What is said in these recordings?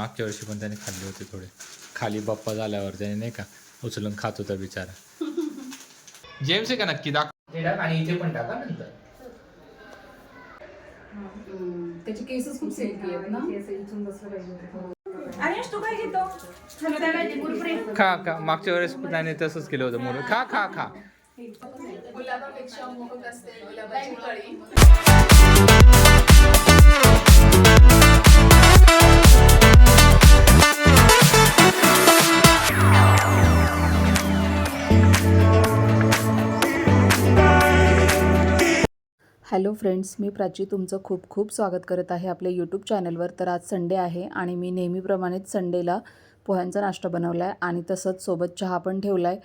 मागच्या वर्षी पण त्याने खाल्ले होते थोडे. खाली बाप्पा झाल्यावर त्याने नाही का उचलून खात होता बिचारा. जेम्स आहे का नक्की? दाखव हे टाक आणि इथे पण टाका नंतर. त्याचे खूप ना? तू काय घेतो? खा खा. मागच्या वेळेस त्याने तसंच केलं होतं मुलं. खा खा खा. गुलाबापेक्षा मोहक असते गुलाबाची कळी हॅलो फ्रेंड्स मी प्राची तुमचं खूप खूप स्वागत करत आहे आपल्या यूट्यूब चॅनलवर. तर आज संडे आहे आणि मी नेहमीप्रमाणेच संडेला पोह्यांचा नाश्ता बनवला आहे आणि तसंच सोबत चहा पण ठेवला आहे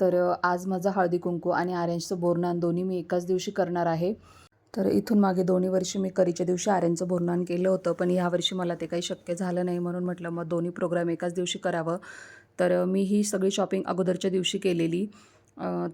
तर आज माझा हळदी कुंकू आणि आर्यांचं बोरनान दोन्ही मी एकाच दिवशी करणार आहे. तर इथून मागे दोन्ही वर्षी मी करीच्या दिवशी आर्यांचं बोरनान केलं होतं पण यावर्षी मला ते काही शक्य झालं नाही म्हणून म्हटलं मग दोन्ही प्रोग्राम एकाच दिवशी करावं. तर मी ही सगळी शॉपिंग अगोदरच्या दिवशी केलेली.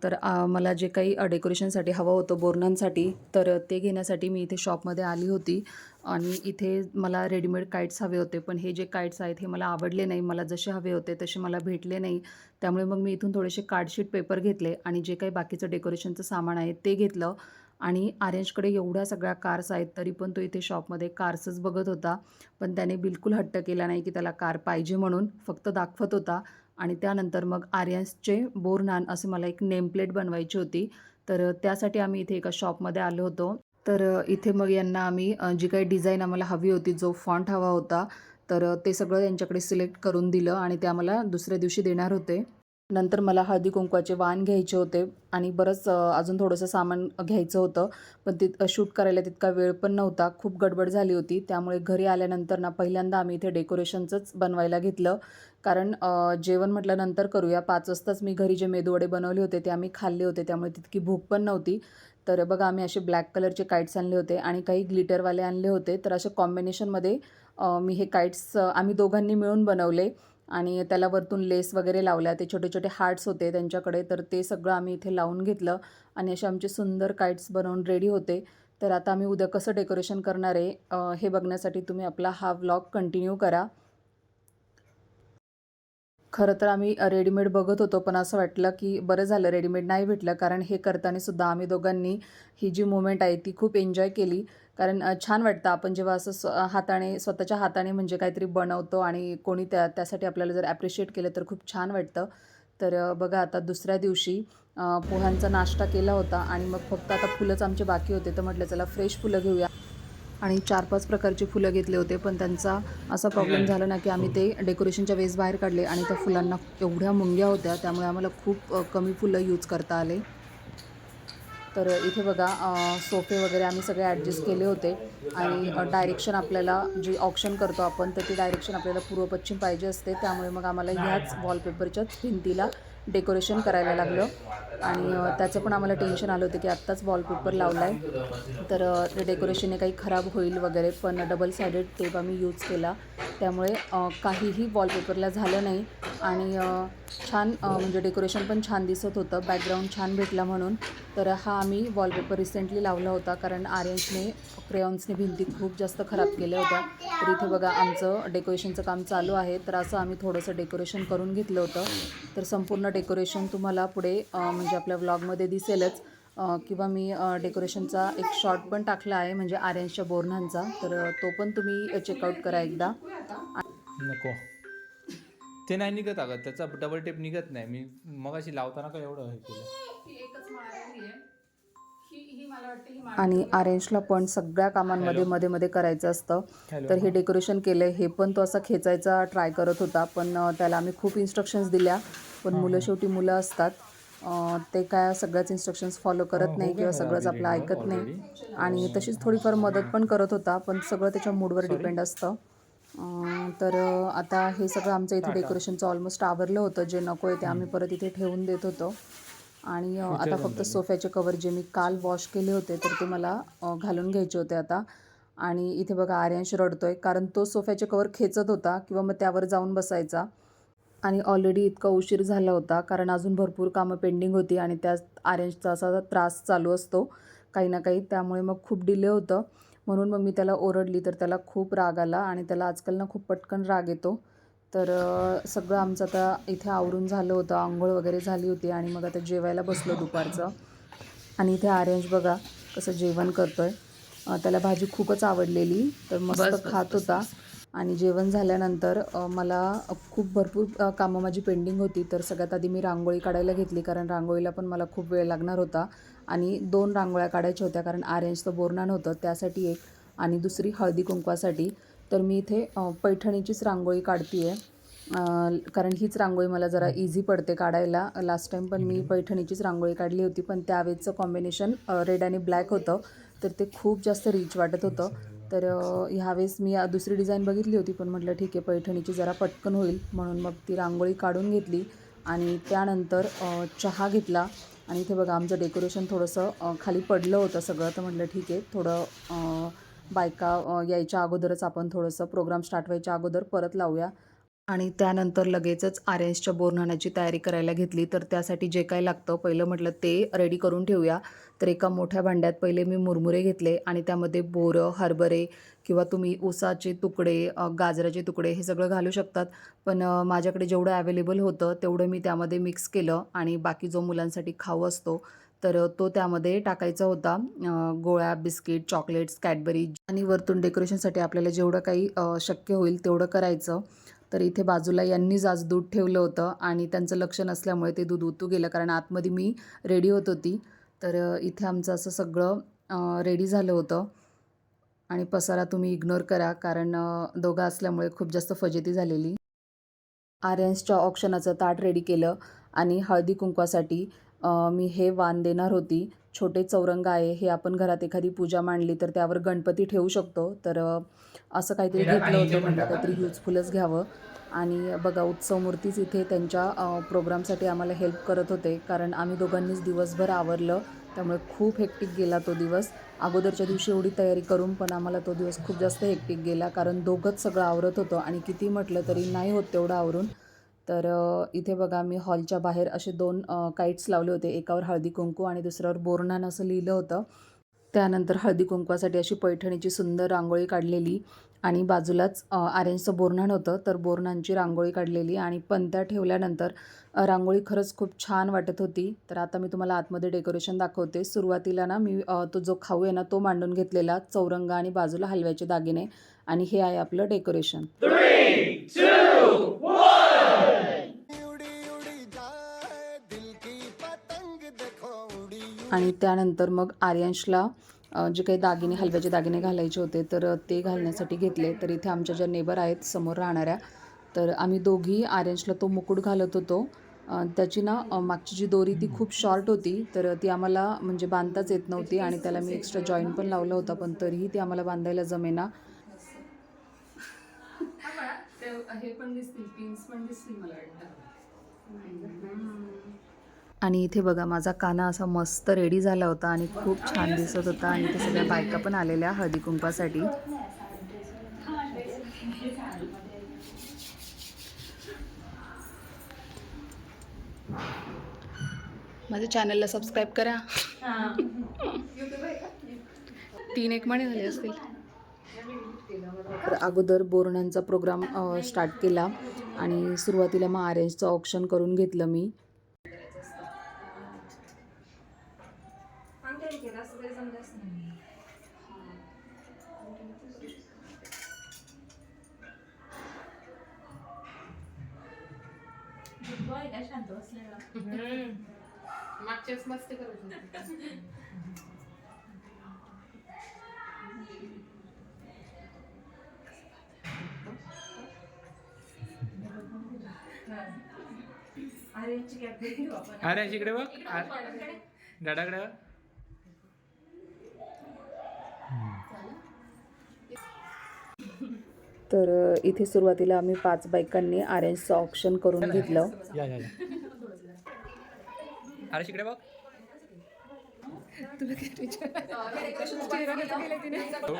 तर मला जे काही डेकोरेशनसाठी हवं होतं बोरणांसाठी तर ते घेण्यासाठी मी इथे शॉपमध्ये आली होती. आणि इथे मला रेडीमेड काईट्स हवे होते पण हे जे काईट्स आहेत हे मला आवडले नाही. मला जसे हवे होते तसे मला भेटले नाही. त्यामुळे मग मी इथून थोडेसे कार्डशीट पेपर घेतले आणि जे काही बाकीचं डेकोरेशनचं सामान आहे ते घेतलं. आणि आर्यंशकडे एवढ्या सगळ्या कार्स आहेत तरी पण तो इथे शॉपमध्ये कार्सच बघत होता. पण त्याने बिलकुल हट्ट केला नाही की त्याला कार पाहिजे म्हणून. फक्त दाखवत होता. आणि त्यानंतर मग आर्यन्सचे बोरनान असं मला एक नेमप्लेट बनवायची होती. तर त्यासाठी आम्ही इथे एका शॉपमध्ये आलो होतो. तर इथे मग यांना आम्ही जी काही डिझाईन आम्हाला हवी होती जो फॉन्ट हवा होता तर ते सगळं त्यांच्याकडे सिलेक्ट करून दिलं आणि ते आम्हाला दुसऱ्या दिवशी देणार होते. नंतर मला हळदी कुंकवाचे वाण घ्यायचे होते आणि बरंच अजून थोडंसं सामान घ्यायचं होतं. पण तित शूट करायला तितका वेळ पण नव्हता. खूप गडबड झाली होती. त्यामुळे घरी आल्यानंतर ना पहिल्यांदा आम्ही इथे डेकोरेशनचंच बनवायला घेतलं. कारण जेवण म्हटलं नंतर करूया. पाच वाजताच मी घरी जे मेदूवडे बनवले होते ते आम्ही खाल्ले होते. त्यामुळे तितकी भूक पण नव्हती. तर बघा आम्ही असे ब्लॅक कलरचे काईट्स आणले होते आणि काही ग्लिटरवाले आणले होते. तर अशा कॉम्बिनेशनमध्ये मी हे काईट्स आम्ही दोघांनी मिळून बनवले. आणि त्याला वरतून लेस वगैरे लावल्या. ते छोटे छोटे हार्ट्स होते त्यांच्याकडे तर ते सगळं आम्ही इथे लावून घेतलं आणि असे आमचे सुंदर काईट्स बनवून रेडी होते. तर आता आम्ही उद्या कसं डेकोरेशन करणार आहे हे बघण्यासाठी तुम्ही आपला हा व्लॉग कंटिन्यू करा. खरं तर आम्ही रेडीमेड बघत होतो पण असं वाटलं की बरं झालं रेडीमेड नाही भेटलं कारण हे करताना सुद्धा आम्ही दोघांनी ही जी मुवमेंट आहे ती खूप एन्जॉय केली. कारण छान वाटतं आपण जेव्हा असं स्व हाताने स्वतःच्या हाताने म्हणजे काहीतरी बनवतो आणि कोणी त्या त्यासाठी आपल्याला जर ॲप्रिशिएट केलं तर खूप छान वाटतं. तर बघा आता दुसऱ्या दिवशी पोह्यांचा नाश्ता केला होता आणि मग फक्त आता फुलंच आमचे बाकी होते तर म्हटलं चला फ्रेश फुलं घेऊया. आणि चार पाच प्रकारची फुलं घेतले होते पण त्यांचा असा प्रॉब्लेम झाला ना की आम्ही ते डेकोरेशनच्या वेळेस बाहेर काढले आणि त्या फुलांना एवढ्या मुंग्या होत्या त्यामुळे आम्हाला खूप कमी फुलं यूज करता आले. तर इथे बघा सोफे वगैरे आम्ही सगळे ॲडजस्ट केले होते. आणि डायरेक्शन आपल्याला जी ऑप्शन करतो आपण तर ती डायरेक्शन आपल्याला पूर्व पश्चिम पाहिजे असते. त्यामुळे मग आम्हाला ह्याच वॉलपेपरच्याच भिंतीला डेकोरेशन करायला लागलं. आणि त्याचं पण आम्हाला टेन्शन आलं होतं की आत्ताच वॉलपेपर लावला आहे तर डेकोरेशन ते डेकोरेशनने काही खराब होईल वगैरे पण डबल सायडेड टेप आम्ही यूज केला. त्यामुळे काहीही वॉलपेपरला झालं नाही. आणि छान म्हणजे डेकोरेशन पण छान दिसत होतं. बॅकग्राऊंड छान भेटला म्हणून. तर हा आम्ही वॉलपेपर रिसेंटली लावला होता कारण आर्यन्सने क्रेयॉन्सने भिंती खूप जास्त खराब केल्या होत्या. तर इथे बघा आमचं डेकोरेशनचं काम चालू आहे. तर असं आम्ही थोडंसं डेकोरेशन करून घेतलं होतं. तर संपूर्ण डेकोरेशन तुम्हाला पुढे म्हणजे आपल्या व्लॉगमध्ये दिसेलच. किंवा मी डेकोरेशनचा एक शॉर्ट पण टाकला आहे म्हणजे आर्यन्सच्या बोरणांचा. तर तो पण तुम्ही चेकआउट करा एकदा. नको. ते नाही निघत अगं त्याचा डबल टेप निघत नाही. मी मगाशी लावताना का एवढं हे केलं? ही ही ही ही आणि आरेंजला पण सगळ्या कामांमध्ये मध्ये मध्ये करायचं असतं. तर हे डेकोरेशन केलं हे पण तो असा खेचायचा ट्राय करत होता पण त्याला आम्ही खूप इन्स्ट्रक्शन्स दिल्या. पण मुलं शेवटी मुलं असतात. ते काय सगळ्याच इन्स्ट्रक्शन्स फॉलो करत नाही किंवा सगळंच आपलं ऐकत नाही. आणि तशीच थोडीफार मदत पण करत होता पण सगळं त्याच्या मूडवर डिपेंड असतं. तर आता हे सगळं आमचं इथे डेकोरेशनचं ऑलमोस्ट आवरलं होतं जे नको आहे ते आम्ही परत इथे ठेवून देत होतो. आणि आता फक्त सोफ्याचे कवर जे मी काल वॉश केले होते तर ते मला घालून घ्यायचे होते आता. आणि इथे बघा आर्यांश रडतोय कारण तो सोफ्याचे कवर खेचत होता किंवा मग त्यावर जाऊन बसायचा. आणि ऑलरेडी इतका उशीर झाला होता कारण अजून भरपूर कामं पेंडिंग होती आणि त्यात आर्यनचा असा त्रास चालू असतो काही ना काही. त्यामुळे मग खूप डिले होतं. म्हणून मग मी त्याला ओरडली तर त्याला खूप राग आला आणि त्याला आजकाल ना खूप पटकन राग येतो. तर सगळं आमचं आता इथे आवरून झालं होतं आंघोळ वगैरे झाली होती आणि मग आता जेवायला बसलो दुपारचं. आणि इथे आर्यंश बघा कसं जेवण करतोय. अ, त्याला भाजी खूपच आवडलेली तर मस्त खात होता. आणि जेवण झाल्यानंतर मला खूप भरपूर कामं माझी पेंडिंग होती. तर सगळ्यात आधी मी रांगोळी काढायला घेतली कारण रांगोळीला पण मला खूप वेळ लागणार होता. आणि दोन रांगोळ्या काढायच्या होत्या कारण आर्यंशचं बोरनान होतं त्यासाठी एक आणि दुसरी हळदी कुंकवासाठी. तर मी इथे पैठणीचीच रांगोळी काढते आहे कारण हीच रांगोळी मला जरा इझी पडते काढायला. लास्ट टाईम पण मी पैठणीचीच रांगोळी काढली होती पण त्यावेळेचं कॉम्बिनेशन रेड आणि ब्लॅक होतं. तर ते खूप जास्त रिच वाटत होतं. तर ह्यावेळेस मी दुसरी डिझाईन बघितली होती पण म्हटलं ठीक आहे पैठणीची जरा पटकन होईल. म्हणून मग ती रांगोळी काढून घेतली आणि त्यानंतर चहा घेतला. आणि इथे बघा आमचं डेकोरेशन थोडंसं खाली पडलं होतं सगळं. तर म्हटलं ठीक आहे थोडं बायका यायच्या अगोदरच आपण थोडंसं प्रोग्राम स्टार्ट व्हायच्या अगोदर परत लावूया. आणि त्यानंतर लगेचच आरेंजच्या बोरनाण्याची तयारी करायला घेतली. तर त्यासाठी जे काय लागतं पहिलं म्हटलं ते रेडी करून ठेवूया. तर एका मोठ्या भांड्यात पहिले मी मुरमुरे घेतले आणि त्यामध्ये बोरं हरभरे किंवा तुम्ही ऊसाचे तुकडे गाजराचे तुकडे हे सगळं घालू शकतात. पण माझ्याकडे जेवढं अवेलेबल होतं तेवढं मी त्यामध्ये मिक्स केलं आणि बाकी जो मुलांसाठी खाऊ असतो तर तो त्यामध्ये टाकायचा होता. गोळ्या बिस्किट चॉकलेट्स कॅडबरी आणि वरतून डेकोरेशनसाठी आपल्याला जेवढं काही शक्य होईल तेवढं करायचं. तर इथे बाजूला यांनीच आज दूध ठेवलं होतं आणि त्यांचं लक्ष नसल्यामुळे ते दूध उतू गेलं कारण आतमध्ये मी रेडी होत होती. तर इथे आमचं असं सगळं रेडी झालं होतं. आणि पसारा तुम्ही इग्नोर करा कारण दोघं असल्यामुळे खूप जास्त फजेती झालेली. आर्यन्सच्या ऑप्शनाचं ताट रेडी केलं आणि हळदी कुंकवासाठी मी हे वाण देणार होती. छोटे चौरंग आहे हे आपण घरात एखादी पूजा मांडली तर त्यावर गणपती ठेवू शकतो. तर असं काहीतरी घेतलं होतं म्हटलं काहीतरी युजफुलच घ्यावं. आणि बघा उत्सव मूर्तीच इथे त्यांच्या प्रोग्रामसाठी आम्हाला हेल्प करत होते. कारण आम्ही दोघांनीच दिवसभर आवरलं. त्यामुळे खूप हेक्टिक गेला तो दिवस. अगोदरच्या दिवशी एवढी तयारी करून पण आम्हाला तो दिवस खूप जास्त हेक्टिक गेला. कारण दोघंच सगळं आवरत होतं आणि किती म्हटलं तरी नाही होत तेवढं आवरून. तर इथे बघा मी हॉलच्या बाहेर असे दोन काईट्स लावले होते. एकावर हळदी कुंकू आणि दुसऱ्यावर बोरणान असं लिहिलं होतं. त्यानंतर हळदी कुंकवासाठी अशी पैठणीची सुंदर रांगोळी काढलेली आणि बाजूलाच आरेंजचं आर्यन्सचं होतं. तर बोरणांची रांगोळी काढलेली आणि पंत्या ठेवल्यानंतर रांगोळी खरंच खूप छान वाटत होती. तर आता मी तुम्हाला आतमध्ये डेकोरेशन दाखवते. सुरुवातीला ना मी तो जो खाऊ आहे ना तो मांडून घेतलेला चौरंगा आणि बाजूला हलव्याचे दागिने आणि हे आहे आपलं डेकोरेशन आणि त्यानंतर मग आर्यांशला जे काही दागिने हलव्याचे दागिने घालायचे होते तर ते घालण्यासाठी घेतले. तर इथे आमच्या ज्या नेबर आहेत समोर राहणाऱ्या तर आम्ही दोघी आर्यांशला तो मुकुट घालत होतो. त्याची ना मागची जी दोरी ती खूप शॉर्ट होती तर ती आम्हाला म्हणजे बांधताच येत नव्हती आणि त्याला मी एक्स्ट्रा जॉईंट पण लावलं होतं पण तरीही ती आम्हाला बांधायला जमेना. हा हे पण दिसतील पिन्स पण दिसतील मला वाटतं. आणि इथे बघा माझा काना असा मस्त रेडी झाला होता आणि खूप छान दिसत होता आणि इथे सगळ्या बायका पण आलेल्या हळदी कुंकवासाठी माझ्या चॅनलला सबस्क्राईब करा. तीन एक महिने झाले असतील. तर अगोदर बोरणांचा प्रोग्राम स्टार्ट केला आणि सुरुवातीला मग आरेंजचं ऑप्शन करून घेतलं मी. शांत बसलेला? मागच्याच मस्ती करत होती. अरे कॅप घेऊ आपण अरे इकडे बघ. डाडाकडे बघ. तर इथे सुरुवातीला आम्ही पाच बायकांनी आरेंजचं ऑप्शन करून घेतलं.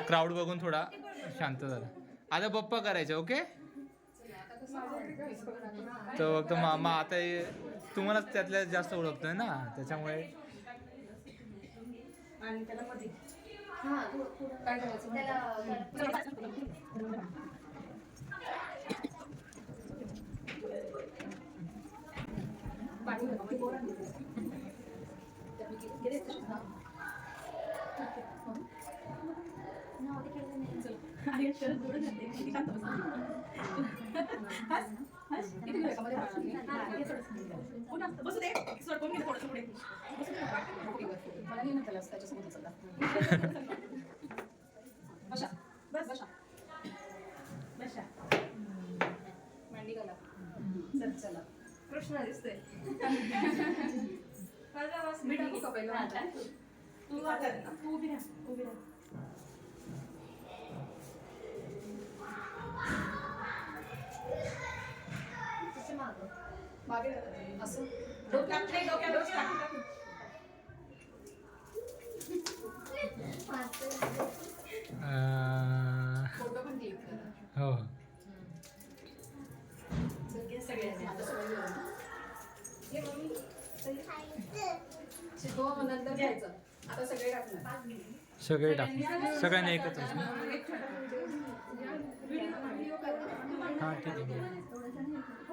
क्राऊड बघून थोडा शांत झाला. आता पप्पा करायचं ओके तर फक्त मामा आता हे- तुम्हालाच त्यातल्या जास्त ओळखतोय ना त्याच्यामुळे. आणि त्याला मध्ये. काय करायचं? बसू दे सरकून घे थोडंसं पुढे मला नाही ना बसा बस बसा मांडी घाला चला कृष्ण दिसतोय मी टाकू का पहिलं तू वाटत ना तू उभी राहा उभी राहा सगळे टाक सगळ्यांनी एकत्र हां ठीक आहे.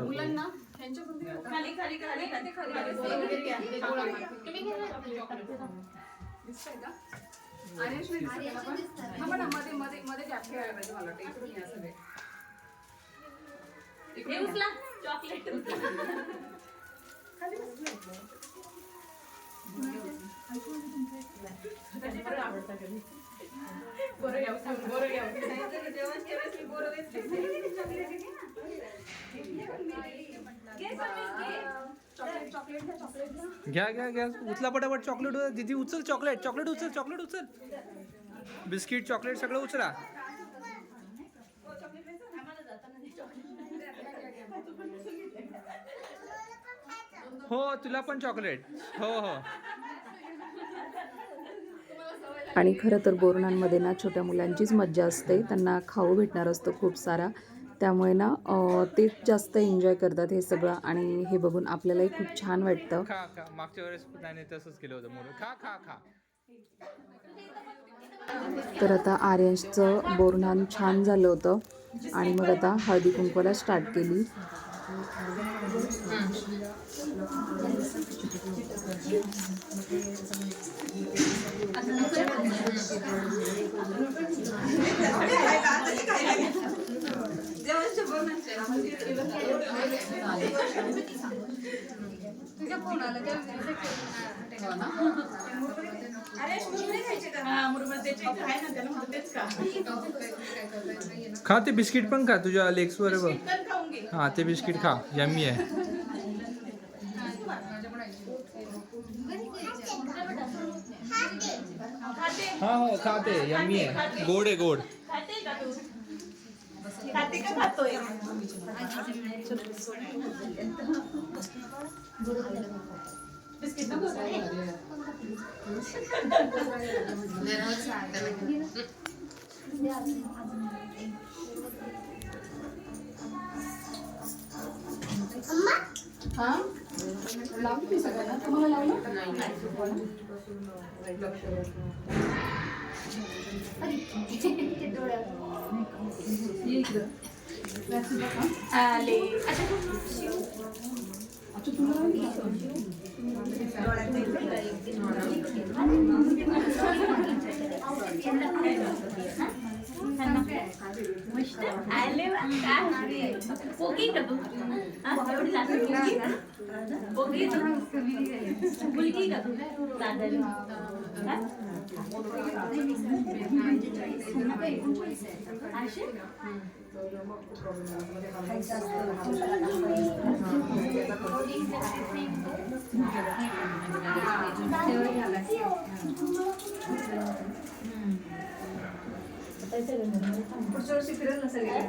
मुलांना त्यांच्या? खाली खाली खाली खाली खाली दिसतंय का? हा, पण मध्ये मध्ये मध्ये गॅप ठेवायला पाहिजे मला वाटतं. इकडून या सगळे. हे उचला. चॉकलेट चॉकलेट चॉकलेट घ्या चॉकलेट घ्या घ्या. घ्या घ्या उचला पटापट चॉकलेट दिदी उचल चॉकलेट चॉकलेट उचल चॉकलेट उचल. बिस्किट चॉकलेट सगळं उचला. हो तुला पण चॉकलेट हो हो. आणि खरं तर बोरणांमध्ये ना छोट्या मुलांचीच मज्जा असते. त्यांना खाऊ भेटणार असतो खूप सारा. त्यामुळे ना ते जास्त एन्जॉय करतात हे सगळं आणि हे बघून आपल्यालाही खूप छान वाटतं. खा खा. मागच्या वेळेस त्याने तसंच केलं होतं मुलं. खा खा खा. तर आता आर्यन्सचं बोरणान छान झालं होतं आणि मग आता हळदी कुंकवाला स्टार्ट केली. तुझ्या फोन आला तेव्हा ना अरे मुरमुरे खायचे का हा मुरमुरे त्याचे आहे ना त्याला म्हणतो तेच का खा ते बिस्किट पण खा तुझ्या लेग्स वर बघ चिकन खाऊन घे. हा ते बिस्किट खा यम्मी आहे. खाते. हा हो खा ते यम्मी आहे. गोड आहे गोड. खाते का खातोय हा लावली सगळ्यांना तुम्हाला लावलं मुलगी का तुला दादाली पुढच्या वर्षी फिरेल ना सगळीकडे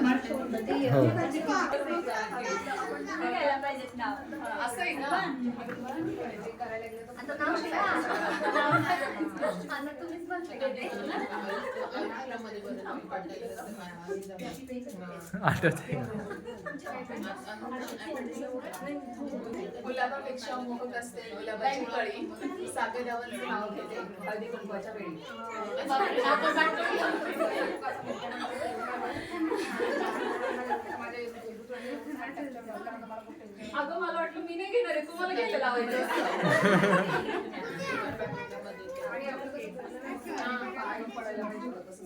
हो आता नाव शिका. आता तुम्हीच आठवते गुलाबापेक्षा मोहक असते गुलाबाची कळी. सागरावरचं नाव घेते हळदी कुंकवाच्या वेळी. अगं मला वाटलं मी नाही घेणार आहे. तुम्हाला घ्यायला लावायचं. आपलं कसं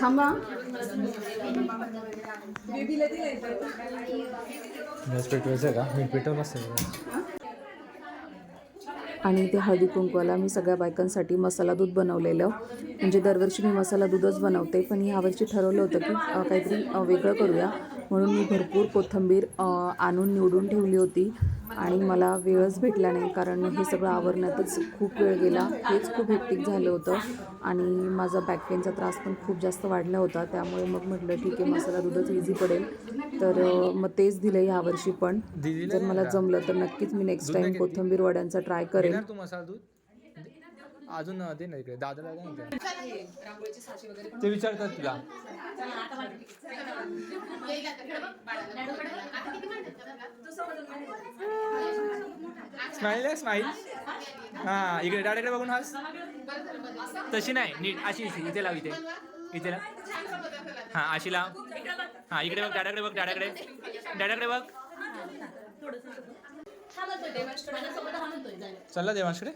थांबा. गॅस पेटवायचं का? मीठ पेटवलं असतं आणि ते हळदी कुंकवाला मी सगळ्या बायकांसाठी मसाला दूध बनवलेलं. म्हणजे दरवर्षी मी मसाला दूधच बनवते पण यावर्षी ठरवलं होतं की काहीतरी वेगळं करूया. म्हणून मी भरपूर कोथिंबीर आणून निवडून ठेवली होती. आणि मला वेळच भेटला नाही कारण हे सगळं आवरण्यातच खूप वेळ गेला. हेच खूप हेक्टिक झालं होतं आणि माझा बॅक पेनचा त्रास पण खूप जास्त वाढला होता. त्यामुळे मग म्हटलं ठीक आहे मसाला दूधच इझी पडेल. तर मग तेच दिलं यावर्षी पण. जर मला जमलं तर नक्कीच मी नेक्स्ट टाइम कोथिंबीर वड्यांचा ट्राय करेन. तू अजून दे ना इकडे. दादाला दे ना इकडे. रांगोळीची साची वगैरे पण ते विचारतात तुला. स्माईल आहे स्माईल. हा इकडे डायरेक्ट बघून हास. तशी नाही नीट अशी इथे लाव इथे. इथे लाव. हा अशी लाव. हा इकडे बघ डाड्याकडे बघ डाड्याकडे डाड्याकडे बघ. चला देवांशकडे.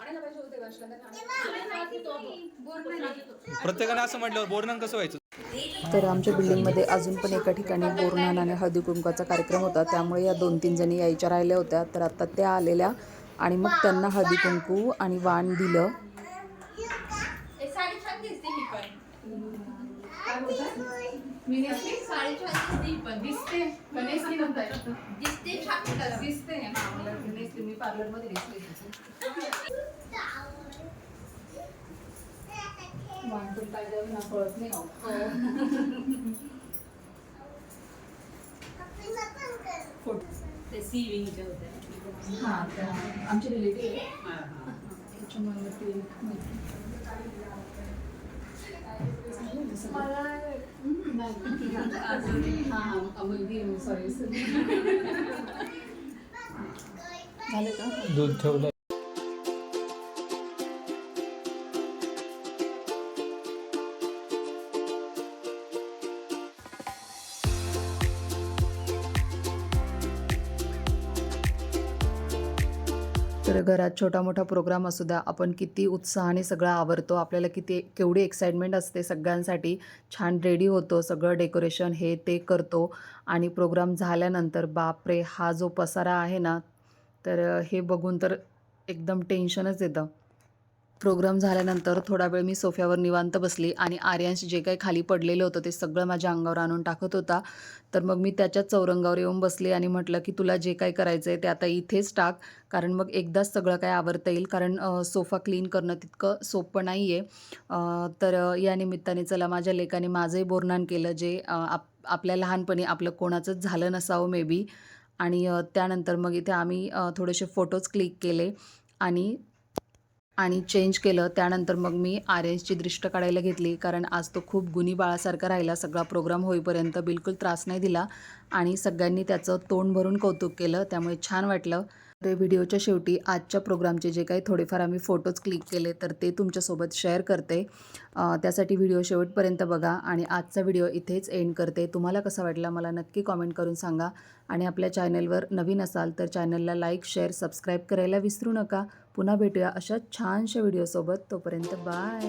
आणायला पाहिजे होते वर्षाला प्रत्येकानं असं म्हटलं बोर्नन कसं व्हायचं? तर आमच्या बिल्डिंगमध्ये अजून पण एका ठिकाणी बोरनान आणि हळदी कुंकवाचा कार्यक्रम होता. त्यामुळे या दोन तीन जणी यायच्या राहिल्या होत्या. तर आता त्या आलेल्या आणि मग त्यांना हळदी कुंकू आणि वाण दिलं. ए, साडी छान. दिसते. काय ना कळत नाही अहो. ते सीविंगच्या होत्या हा आमचे रिलेटिव्ह त्याच्यामुळे ते मला हा मुलगी सॉरी झालं का दूध ठेवलं तर घरात छोटा मोठा प्रोग्राम असू द्या आपण किती उत्साहाने सगळं आवरतो. आपल्याला किती केवढी एक्साइटमेंट असते सगळ्यांसाठी. छान रेडी होतो. सगळं डेकोरेशन हे ते करतो. आणि प्रोग्राम झाल्यानंतर बापरे हा जो पसारा आहे ना तर हे बघून तर एकदम टेन्शनच येतं. प्रोग्राम झाल्यानंतर थोडा वेळ मी सोफ्यावर निवांत बसली आणि आर्यांश जे काही खाली पडलेलं होतं ते सगळं माझ्या अंगावर आणून टाकत होता. तर मग मी त्याच्याच चौरंगावर येऊन बसले आणि म्हटलं की तुला जे काही करायचं आहे ते आता इथेच टाक. कारण मग एकदाच सगळं काय आवरता येईल. कारण सोफा क्लीन करणं तितकं सोपं नाही आहे तर या निमित्ताने चला माझ्या लेकाने माझंही बोरनान केलं जे आप आपल्या लहानपणी आपलं कोणाचंच झालं नसावं मे बी आणि त्यानंतर मग इथे आम्ही थोडेसे फोटोज क्लिक केले आणि आणि चेंज केलं त्यानंतर मग मी आरेंजची दृष्ट काढायला घेतली. कारण आज तो खूप गुणी बाळासारखा राहिला. सगळा प्रोग्राम होईपर्यंत बिलकुल त्रास नाही दिला. आणि सगळ्यांनी त्याचं तोंड भरून कौतुक केलं. त्यामुळे छान वाटलं. तर व्हिडिओच्या शेवटी आजच्या प्रोग्रामचे जे काही थोडेफार आम्ही फोटोज क्लिक केले तर ते तुमच्यासोबत शेअर करते. त्यासाठी व्हिडिओ शेवटपर्यंत बघा. आणि आजचा व्हिडिओ इथेच एंड करते. तुम्हाला कसा वाटला मला नक्की कॉमेंट करून सांगा. आणि आपल्या चॅनलवर नवीन असाल तर चॅनलला लाईक शेअर सबस्क्राईब करायला विसरू नका. पुन्हा भेटूया अशा छानशा व्हिडिओसोबत तोपर्यंत बाय